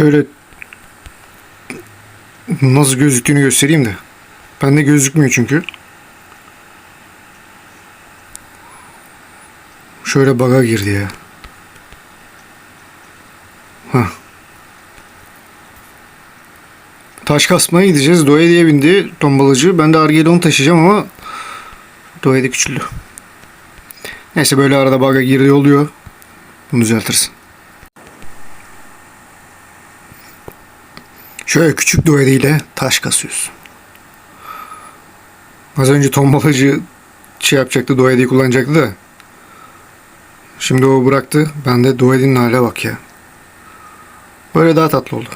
Şöyle nasıl gözüktüğünü göstereyim de. Bende gözükmüyor çünkü. Şöyle baga girdi ya. Hah. Taş kasmaya gideceğiz. Doğa diye bindi tombalacı. Ben de Argelon'u taşıyacağım ama Doğa da küçüldü. Neyse böyle arada baga girdi oluyor. Bunu düzeltirsin. Şöyle küçük Doedi ile taş kasıyoruz. Az önce tombalacı şey yapacaktı, Doedi'yi kullanacaktı da. Şimdi o bıraktı. Ben de Doedi'nin hale bak ya. Böyle daha tatlı oldu.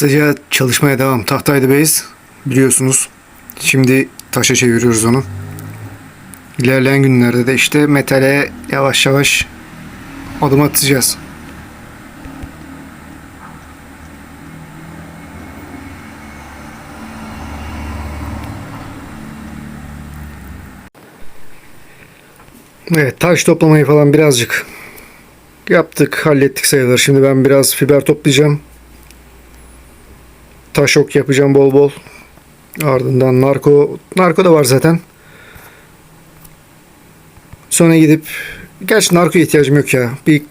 Kısaca çalışmaya devam. Tahtaydı base biliyorsunuz. Şimdi taşa çeviriyoruz onu. İlerleyen günlerde de işte metale yavaş yavaş adım atacağız. Evet taş toplamayı falan birazcık yaptık hallettik sayılır. Şimdi ben biraz fiber toplayacağım. Taş ok yapacağım bol bol. Ardından narko, narko da var zaten. Sonra gidip, gerçi narko ihtiyacım yok ya. Bir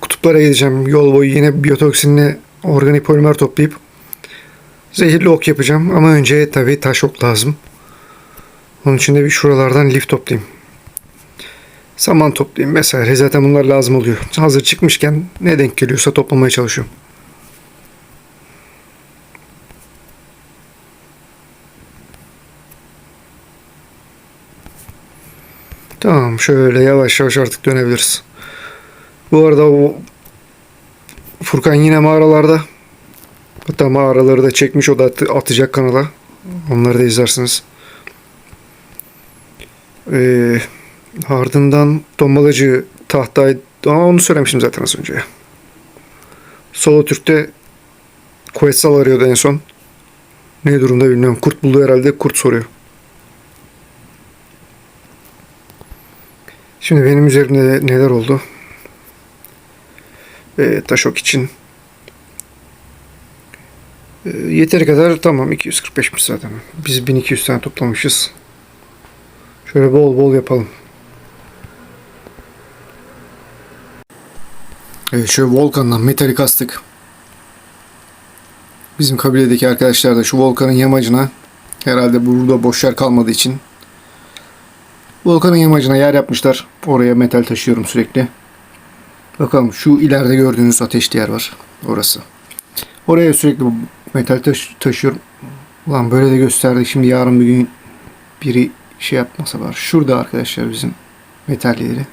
kutuplara gideceğim. Yol boyu yine biyotoksinli organik polimer toplayıp zehirli ok yapacağım. Ama önce tabii taş ok lazım. Onun için de bir şuralardan lif toplayayım. Saman toplayayım vesaire. Zaten bunlar lazım oluyor. Hazır çıkmışken ne denk geliyorsa toplamaya çalışıyorum. Tamam şöyle yavaş yavaş artık dönebiliriz. Bu arada o Furkan yine mağaralarda. Hatta mağaraları da çekmiş o da at- atacak kanala. Onları da izlersiniz. Ee, ardından tombalacı tahtay Aa, onu söylemiştim zaten az önce. Solo Türk'te Quetzal arıyordu en son. Ne durumda bilmiyorum. Kurt buldu herhalde. Kurt soruyor. Şimdi benim üzerimde neler oldu? Ee, Taşok için. Ee, yeteri kadar tamam 245'miş zaten. Biz 1200 tane toplamışız. Şöyle bol bol yapalım. Evet şöyle volkandan metali kastık. Bizim kabiledeki arkadaşlar da şu volkanın yamacına herhalde burada boş yer kalmadığı için Volkanın yamacına yer yapmışlar. Oraya metal taşıyorum sürekli. Bakalım şu ileride gördüğünüz ateşli yer var. Orası. Oraya sürekli metal taş taşıyorum. Ulan böyle de gösterdik. Şimdi yarın bir gün biri şey yapmasa var. Şurada arkadaşlar bizim metalleri.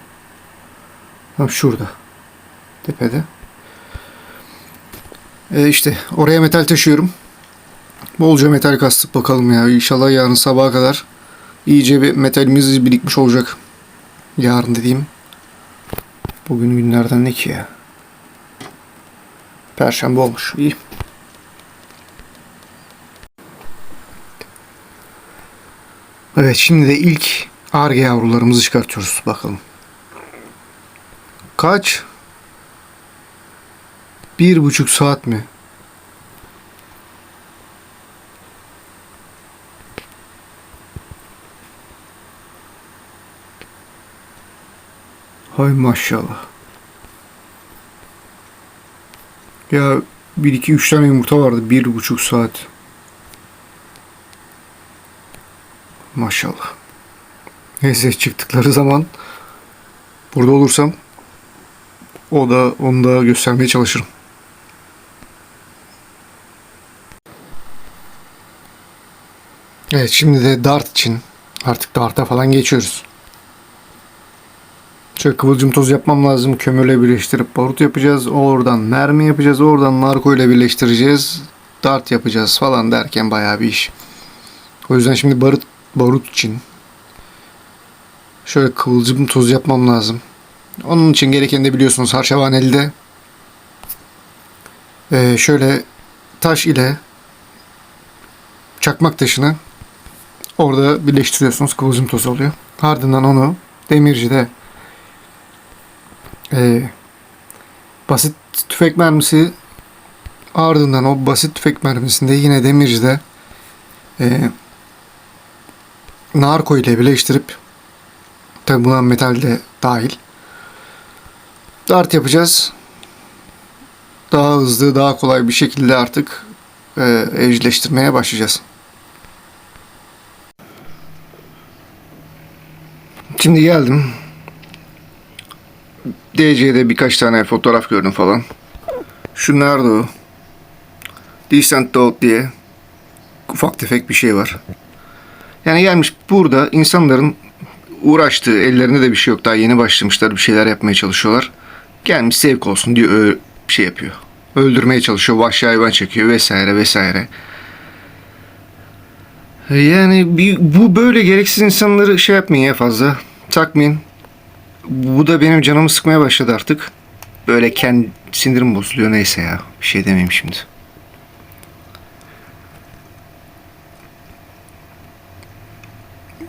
Tam şurada. Tepede. E işte oraya metal taşıyorum. Bolca metal kastık bakalım ya. İnşallah yarın sabaha kadar iyice bir metalimiz birikmiş olacak. Yarın dediğim. Bugün günlerden ne ki ya? Perşembe olmuş. İyi. Evet şimdi de ilk arge yavrularımızı çıkartıyoruz. Bakalım. Kaç? Bir buçuk saat mi? Hay maşallah. Ya bir iki üç tane yumurta vardı. Bir buçuk saat. Maşallah. Neyse çıktıkları zaman burada olursam o da onu da göstermeye çalışırım. Evet şimdi de dart için artık darta falan geçiyoruz. Şöyle kıvılcım toz yapmam lazım. Kömürle birleştirip barut yapacağız. Oradan mermi yapacağız. Oradan narko ile birleştireceğiz. Dart yapacağız falan derken bayağı bir iş. O yüzden şimdi barut, barut için şöyle kıvılcım tozu yapmam lazım. Onun için gereken de biliyorsunuz harçavanelde ee, şöyle taş ile çakmak taşını orada birleştiriyorsunuz. Kıvılcım tozu oluyor. Ardından onu demircide ee, basit tüfek mermisi ardından o basit tüfek mermisinde yine demircide ee, narko ile birleştirip tabi buna metal de dahil dart yapacağız. Daha hızlı, daha kolay bir şekilde artık e, evcilleştirmeye başlayacağız. Şimdi geldim. DC'de birkaç tane fotoğraf gördüm falan. Şu nerede o? Decent Dog diye ufak tefek bir şey var. Yani gelmiş burada insanların uğraştığı ellerinde de bir şey yok. Daha yeni başlamışlar bir şeyler yapmaya çalışıyorlar. Gelmiş zevk olsun diye ö- bir şey yapıyor. Öldürmeye çalışıyor. Vahşi hayvan çekiyor vesaire vesaire. Yani bir, bu böyle gereksiz insanları şey yapmayın ya fazla. Takmayın. Bu da benim canımı sıkmaya başladı artık. Böyle kendi sinirim bozuluyor neyse ya. Bir şey demeyeyim şimdi.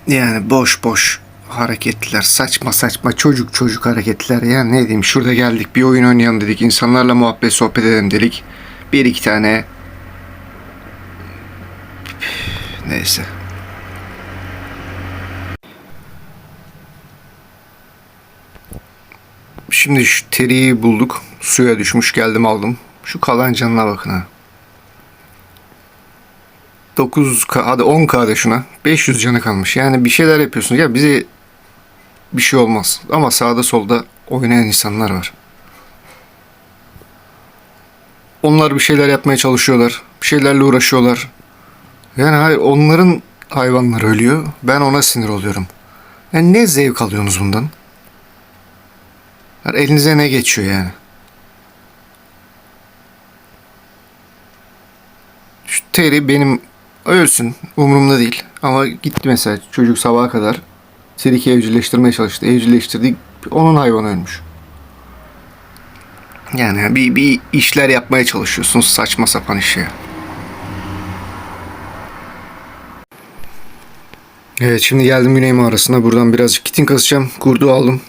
Yani boş boş hareketler, saçma saçma çocuk çocuk hareketler. Yani ne diyeyim şurada geldik bir oyun oynayalım dedik. insanlarla muhabbet sohbet edelim dedik. Bir iki tane neyse. Şimdi şu teriyi bulduk. Suya düşmüş geldim aldım. Şu kalan canına bakın ha. 9K hadi 10K de şuna. 500 canı kalmış. Yani bir şeyler yapıyorsunuz. Ya bize bir şey olmaz. Ama sağda solda oynayan insanlar var. Onlar bir şeyler yapmaya çalışıyorlar. Bir şeylerle uğraşıyorlar. Yani hayır onların hayvanları ölüyor. Ben ona sinir oluyorum. Yani ne zevk alıyorsunuz bundan? Elinize ne geçiyor yani? Şu teri benim ölsün umurumda değil. Ama gitti mesela çocuk sabaha kadar Sirike evcilleştirmeye çalıştı. Evcilleştirdik. Onun hayvanı ölmüş. Yani bir, bir işler yapmaya çalışıyorsunuz. Saçma sapan iş ya. Evet şimdi geldim Güney mağarasına. Buradan birazcık kitin kasacağım. Kurdu aldım.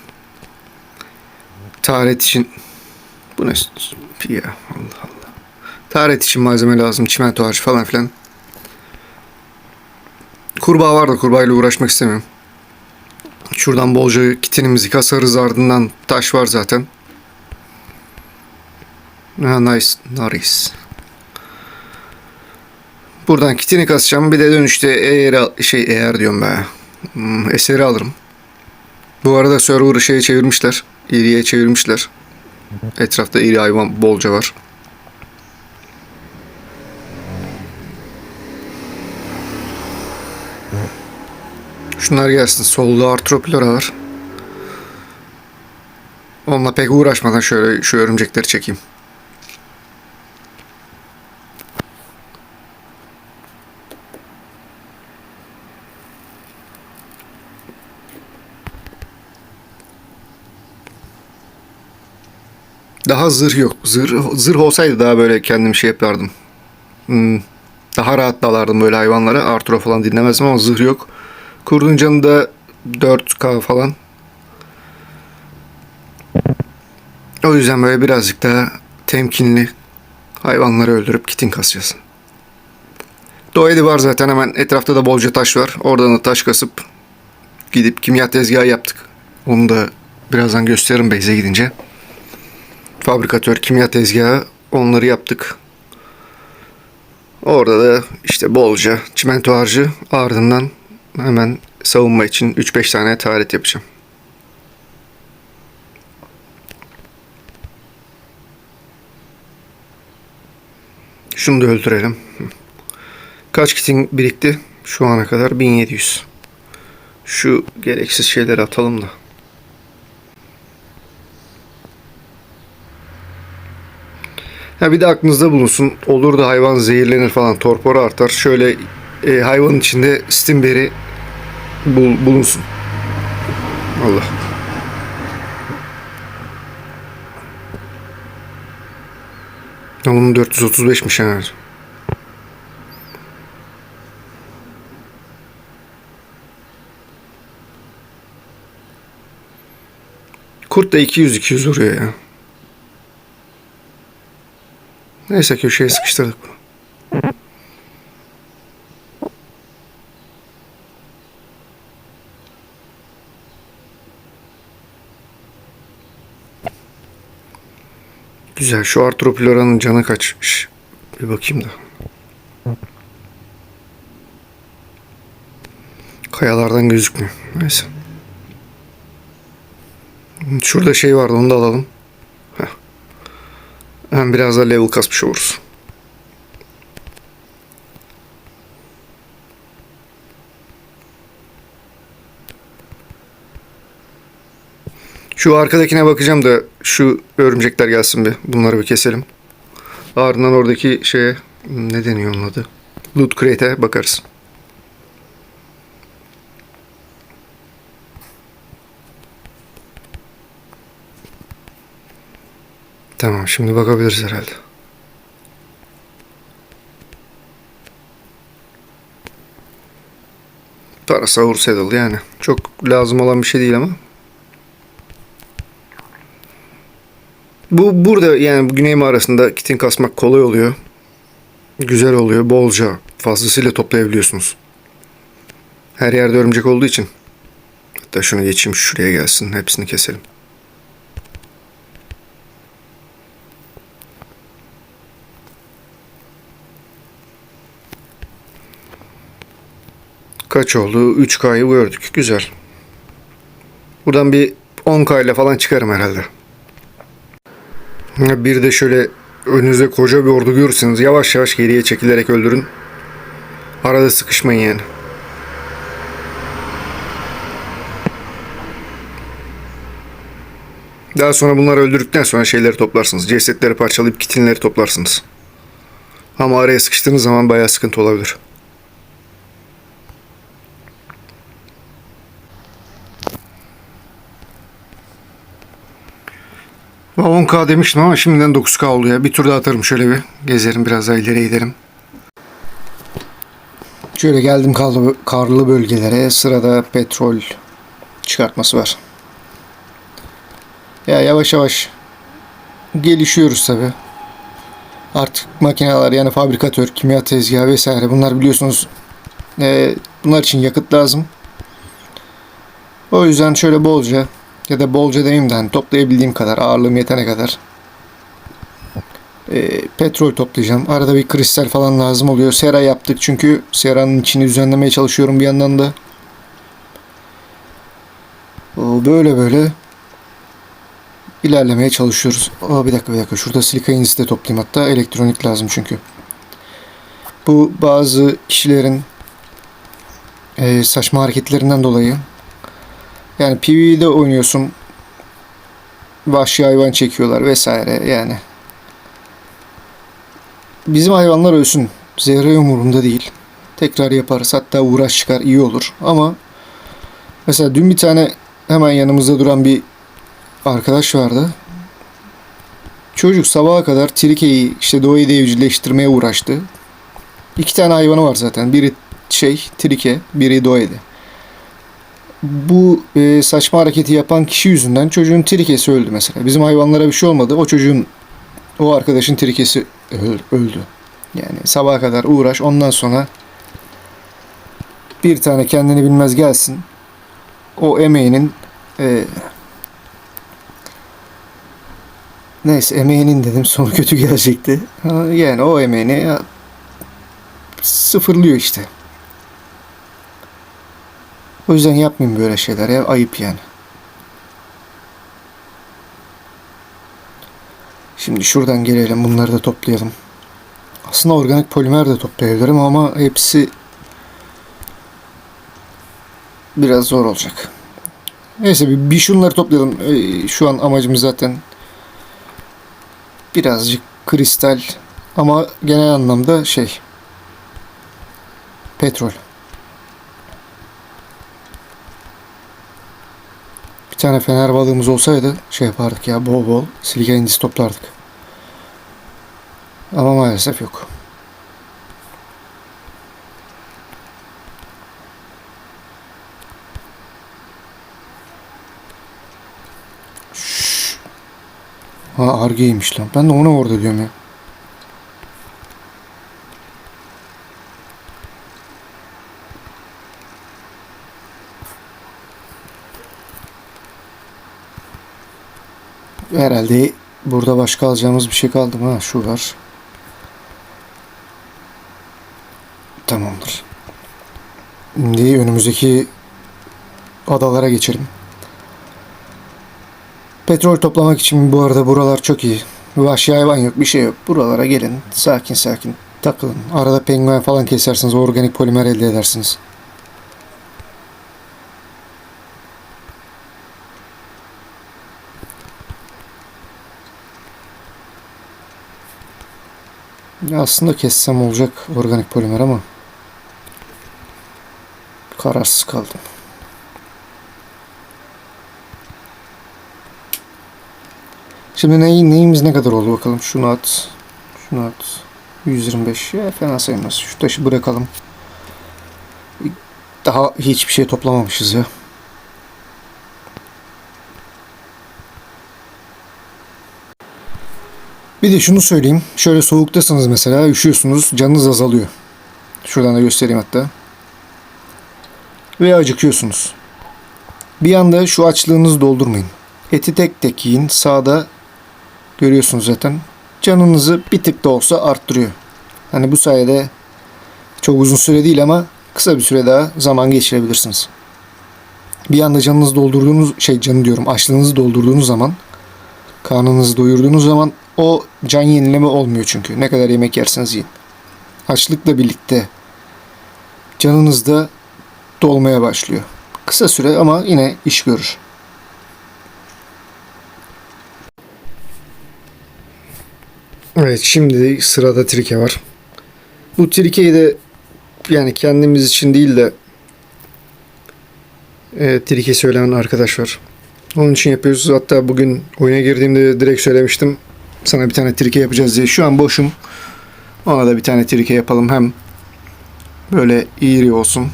Taharet için. Bu ne? Ya Allah Allah. Taharet için malzeme lazım. Çimento harcı falan filan. Kurbağa var da kurbağayla uğraşmak istemiyorum. Şuradan bolca kitinimizi kasarız ardından taş var zaten. Ha, nice. Nice. Buradan kitini kasacağım. Bir de dönüşte eğer şey eğer diyorum be. Hmm, eseri alırım. Bu arada server'ı şeye çevirmişler. İriye çevirmişler. Etrafta iri hayvan bolca var. Şunlar gelsin. Solda Artropilora var. Onunla pek uğraşmadan şöyle şu örümcekleri çekeyim. Daha zırh yok. Zırh, zırh olsaydı daha böyle kendim şey yapardım. Hmm, daha rahat dalardım böyle hayvanlara. Arturo falan dinlemezdim ama zırh yok. Kurdun canı da 4K falan. O yüzden böyle birazcık daha temkinli hayvanları öldürüp kitin kasacağız. Doğaydı var zaten hemen etrafta da bolca taş var. Oradan da taş kasıp gidip kimya tezgahı yaptık. Onu da birazdan gösteririm Beyze gidince. Fabrikatör kimya tezgahı onları yaptık. Orada da işte bolca çimento harcı ardından hemen savunma için 3-5 tane taharet yapacağım. Şunu da öldürelim. Kaç kitin birikti? Şu ana kadar 1700. Şu gereksiz şeyleri atalım da. Ha bir de aklınızda bulunsun. Olur da hayvan zehirlenir falan torpora artar. Şöyle e, hayvanın içinde stinberry bul- bulunsun. Allah. Ya bunun 435'miş yani. Kurt da 200-200 vuruyor ya. Neyse köşeye sıkıştırdık bunu. Güzel. Şu Arthropilora'nın canı kaçmış. Bir bakayım da. Kayalardan gözükmüyor. Neyse. Şurada şey vardı onu da alalım. Hem biraz da level kasmış oluruz. Şu arkadakine bakacağım da şu örümcekler gelsin bir. Bunları bir keselim. Ardından oradaki şeye ne deniyor onun adı? Loot Crate'e bakarız. Tamam şimdi bakabiliriz herhalde. Parasaur Saddle yani. Çok lazım olan bir şey değil ama. Bu burada yani Güney mağarasında kitin kasmak kolay oluyor. Güzel oluyor. Bolca fazlasıyla toplayabiliyorsunuz. Her yerde örümcek olduğu için. Hatta şunu geçeyim şuraya gelsin. Hepsini keselim. Kaç oldu? 3K'yı gördük. Güzel. Buradan bir 10K ile falan çıkarım herhalde. Bir de şöyle önünüzde koca bir ordu görürseniz yavaş yavaş geriye çekilerek öldürün. Arada sıkışmayın yani. Daha sonra bunları öldürdükten sonra şeyleri toplarsınız. Cesetleri parçalayıp kitinleri toplarsınız. Ama araya sıkıştığınız zaman bayağı sıkıntı olabilir. 10K demiştim ama şimdiden 9K oldu ya. Bir tur daha atarım şöyle bir. Gezerim biraz daha ileriye giderim. Şöyle geldim karlı, karlı bölgelere. Sırada petrol çıkartması var. Ya yavaş yavaş gelişiyoruz tabi. Artık makineler yani fabrikatör, kimya tezgahı vesaire bunlar biliyorsunuz e, bunlar için yakıt lazım. O yüzden şöyle bolca ya da bolca demeyeyim de hani toplayabildiğim kadar ağırlığım yetene kadar e, petrol toplayacağım. Arada bir kristal falan lazım oluyor. Sera yaptık çünkü seranın içini düzenlemeye çalışıyorum bir yandan da. O böyle böyle ilerlemeye çalışıyoruz. Aa, bir dakika bir dakika şurada silika incisi de toplayayım hatta elektronik lazım çünkü. Bu bazı kişilerin e, saçma hareketlerinden dolayı yani PvE'de oynuyorsun. Vahşi hayvan çekiyorlar vesaire yani. Bizim hayvanlar ölsün. Zehra umurumda değil. Tekrar yaparız. Hatta uğraş çıkar iyi olur. Ama mesela dün bir tane hemen yanımızda duran bir arkadaş vardı. Çocuk sabaha kadar Trike'yi işte doğayı evcilleştirmeye uğraştı. İki tane hayvanı var zaten. Biri şey Trike, biri Doe'di bu e, saçma hareketi yapan kişi yüzünden çocuğun trikesi öldü mesela. Bizim hayvanlara bir şey olmadı. O çocuğun o arkadaşın trikesi öldü. Yani sabaha kadar uğraş ondan sonra bir tane kendini bilmez gelsin. O emeğinin e, neyse emeğinin dedim sonu kötü gelecekti. Yani o emeğini sıfırlıyor işte. O yüzden yapmayayım böyle şeyler ya. Ayıp yani. Şimdi şuradan gelelim. Bunları da toplayalım. Aslında organik polimer de toplayabilirim ama hepsi biraz zor olacak. Neyse bir, bir şunları toplayalım. Ee, şu an amacımız zaten birazcık kristal ama genel anlamda şey Petrol. Tane fener balığımız olsaydı şey yapardık ya bol bol silike indisi toplardık. Ama maalesef yok. Şşş. Ha argeymiş lan. Ben de ona orada diyorum ya. Herhalde burada başka alacağımız bir şey kaldı mı? Şu var. Tamamdır. Şimdi önümüzdeki adalara geçelim. Petrol toplamak için bu arada buralar çok iyi. Vahşi hayvan yok, bir şey yok. Buralara gelin, sakin sakin takılın. Arada penguen falan kesersiniz, organik polimer elde edersiniz. Aslında kessem olacak organik polimer ama kararsız kaldım. Şimdi ney, neyimiz ne kadar oldu bakalım. Şunu at. Şunu at. 125. Ya fena sayılmaz. Şu taşı bırakalım. Daha hiçbir şey toplamamışız ya. Bir de şunu söyleyeyim. Şöyle soğuktasınız mesela. Üşüyorsunuz. Canınız azalıyor. Şuradan da göstereyim hatta. Ve acıkıyorsunuz. Bir anda şu açlığınızı doldurmayın. Eti tek tek yiyin. Sağda görüyorsunuz zaten. Canınızı bir tık da olsa arttırıyor. Hani bu sayede çok uzun süre değil ama kısa bir süre daha zaman geçirebilirsiniz. Bir anda canınızı doldurduğunuz şey canı diyorum açlığınızı doldurduğunuz zaman karnınızı doyurduğunuz zaman o can yenileme olmuyor çünkü. Ne kadar yemek yerseniz yiyin. Açlıkla birlikte canınız da dolmaya başlıyor. Kısa süre ama yine iş görür. Evet şimdi sırada trike var. Bu trikeyi de yani kendimiz için değil de e, trike söyleyen arkadaş var. Onun için yapıyoruz. Hatta bugün oyuna girdiğimde direkt söylemiştim. Sana bir tane trike yapacağız diye. Şu an boşum. Ona da bir tane trike yapalım. Hem böyle iri olsun.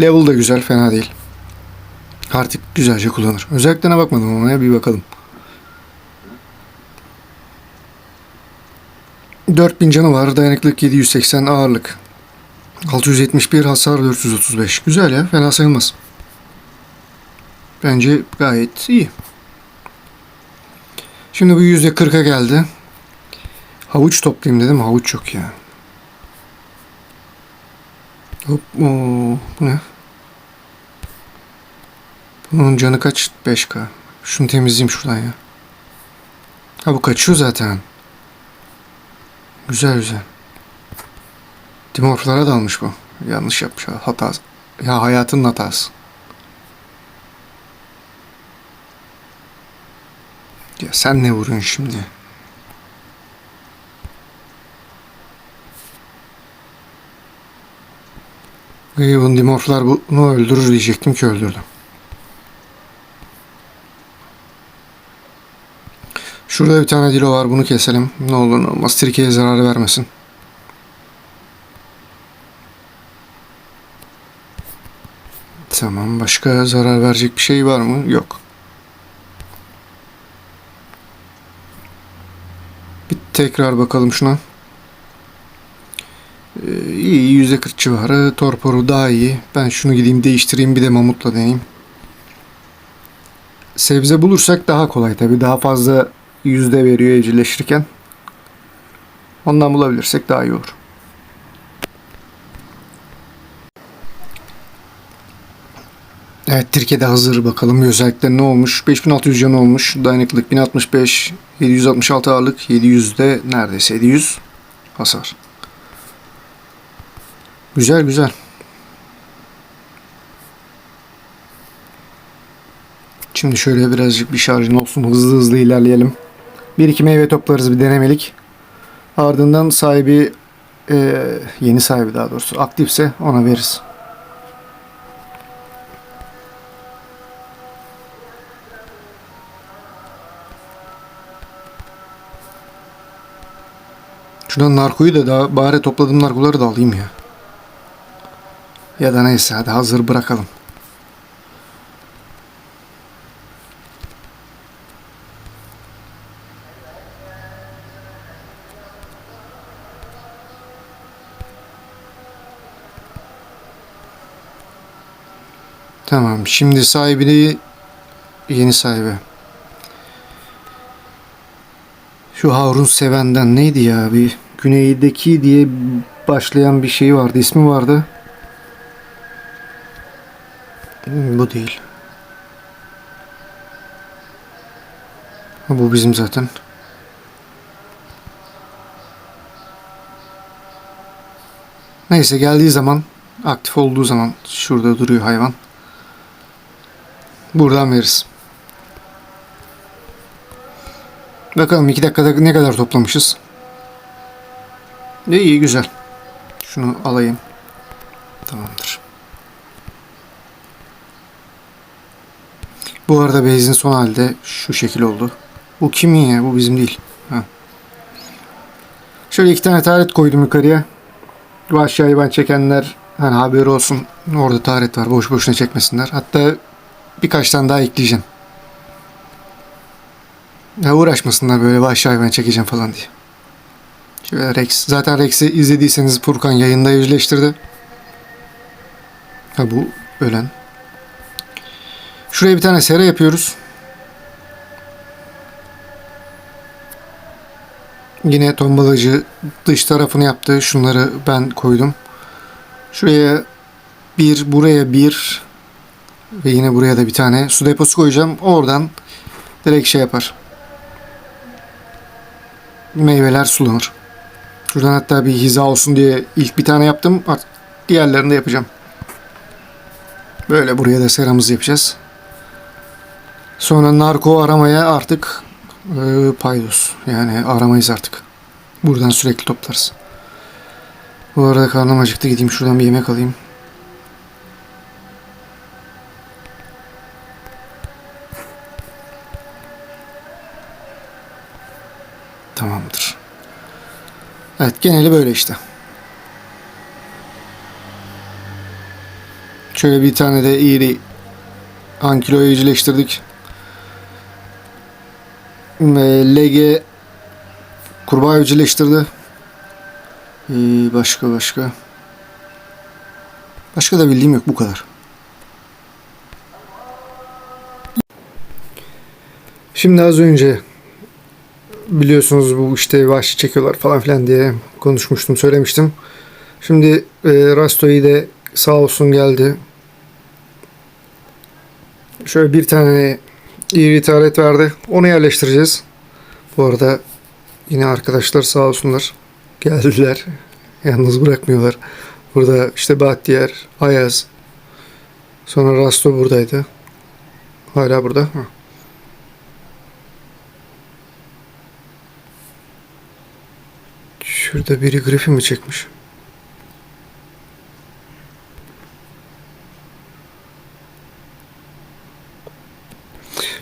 Level da güzel. Fena değil. Artık güzelce kullanır. Özelliklerine bakmadım ama bir bakalım. 4000 canı var. Dayanıklık 780 ağırlık. 671 hasar 435. Güzel ya. Fena sayılmaz. Bence gayet iyi. Şimdi bu yüzde 40'a geldi. Havuç toplayayım dedim. Havuç yok ya. Hop, oo, bu ne? Bunun canı kaç? 5K. Şunu temizleyeyim şuradan ya. Ha bu kaçıyor zaten. Güzel güzel. Dimorflara dalmış bu. Yanlış yapmış. Hata. Ya hayatın hatası. Ya sen ne vuruyorsun şimdi? Raven dimorflar bunu öldürür diyecektim ki öldürdü. Şurada bir tane dilo var bunu keselim. Ne olur ne olmaz. Trike'ye zarar vermesin. Tamam. Başka zarar verecek bir şey var mı? Yok. Tekrar bakalım şuna. Ee, iyi %40 civarı. Torporu daha iyi. Ben şunu gideyim değiştireyim bir de mamutla deneyeyim. Sebze bulursak daha kolay tabi. Daha fazla yüzde veriyor evcilleşirken. Ondan bulabilirsek daha iyi olur. Evet Türkiye'de hazır bakalım. Özellikle ne olmuş? 5600 can olmuş. Dayanıklılık 1065 766 ağırlık 700 de neredeyse 700 hasar. Güzel güzel. Şimdi şöyle birazcık bir şarjın olsun. Hızlı hızlı ilerleyelim. Bir iki meyve toplarız bir denemelik. Ardından sahibi e, yeni sahibi daha doğrusu aktifse ona veririz. Şuradan narkoyu da daha bari topladığım narkoları da alayım ya. Ya da neyse hadi hazır bırakalım. Tamam şimdi sahibini yeni sahibi. Şu Harun Seven'den neydi ya bir güneydeki diye başlayan bir şey vardı ismi vardı. Bu değil. Bu bizim zaten. Neyse geldiği zaman aktif olduğu zaman şurada duruyor hayvan. Buradan veririz. Bakalım iki dakikada ne kadar toplamışız. İyi güzel. Şunu alayım. Tamamdır. Bu arada bezin son halde şu şekil oldu. Bu kimin ya? Bu bizim değil. Ha. Şöyle iki tane taret koydum yukarıya. Bu aşağıyı ben çekenler hani haberi olsun. Orada taret var. Boş boşuna çekmesinler. Hatta birkaç tane daha ekleyeceğim. Ya uğraşmasınlar böyle vahşi hayvan çekeceğim falan diye. Şöyle Rex. Zaten Rex'i izlediyseniz Furkan yayında yüzleştirdi. Ha bu ölen. Şuraya bir tane sera yapıyoruz. Yine tombalacı dış tarafını yaptı. Şunları ben koydum. Şuraya bir, buraya bir ve yine buraya da bir tane su deposu koyacağım. Oradan direkt şey yapar. Meyveler sulanır. Şuradan hatta bir hiza olsun diye ilk bir tane yaptım. Artık diğerlerini de yapacağım. Böyle buraya da seramızı yapacağız. Sonra narko aramaya artık e, paydos. Yani aramayız artık. Buradan sürekli toplarız. Bu arada karnım acıktı. Gideyim şuradan bir yemek alayım. Tamamdır. Evet geneli böyle işte. Şöyle bir tane de iri ankiloyu evcilleştirdik. Ve LG kurbağa evcilleştirdi. Ee, başka başka. Başka da bildiğim yok bu kadar. Şimdi az önce biliyorsunuz bu işte vahşi çekiyorlar falan filan diye konuşmuştum söylemiştim. Şimdi e, Rasto'yu de sağ olsun geldi. Şöyle bir tane iyi bir taret verdi. Onu yerleştireceğiz. Bu arada yine arkadaşlar sağ olsunlar geldiler. Yalnız bırakmıyorlar. Burada işte Bahtiyar, Ayaz. Sonra Rasto buradaydı. Hala burada. Ha. Şurada biri grifi mi çekmiş?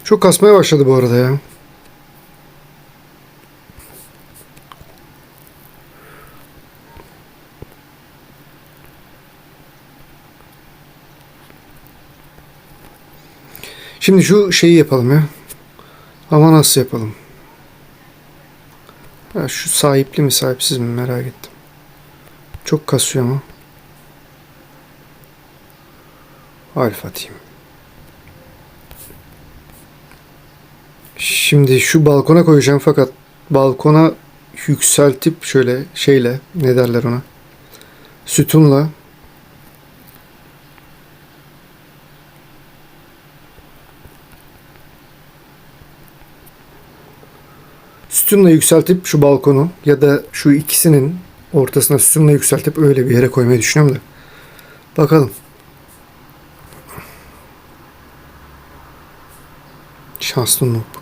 Çok kasmaya başladı bu arada ya. Şimdi şu şeyi yapalım ya. Ama nasıl yapalım? Ha, şu sahipli mi sahipsiz mi merak ettim. Çok kasıyor mu? Alfa diyeyim. Şimdi şu balkona koyacağım fakat balkona yükseltip şöyle şeyle ne derler ona? Sütunla sütunla yükseltip şu balkonu ya da şu ikisinin ortasına sütunla yükseltip öyle bir yere koymayı düşünüyorum da. Bakalım. Şanslı noob.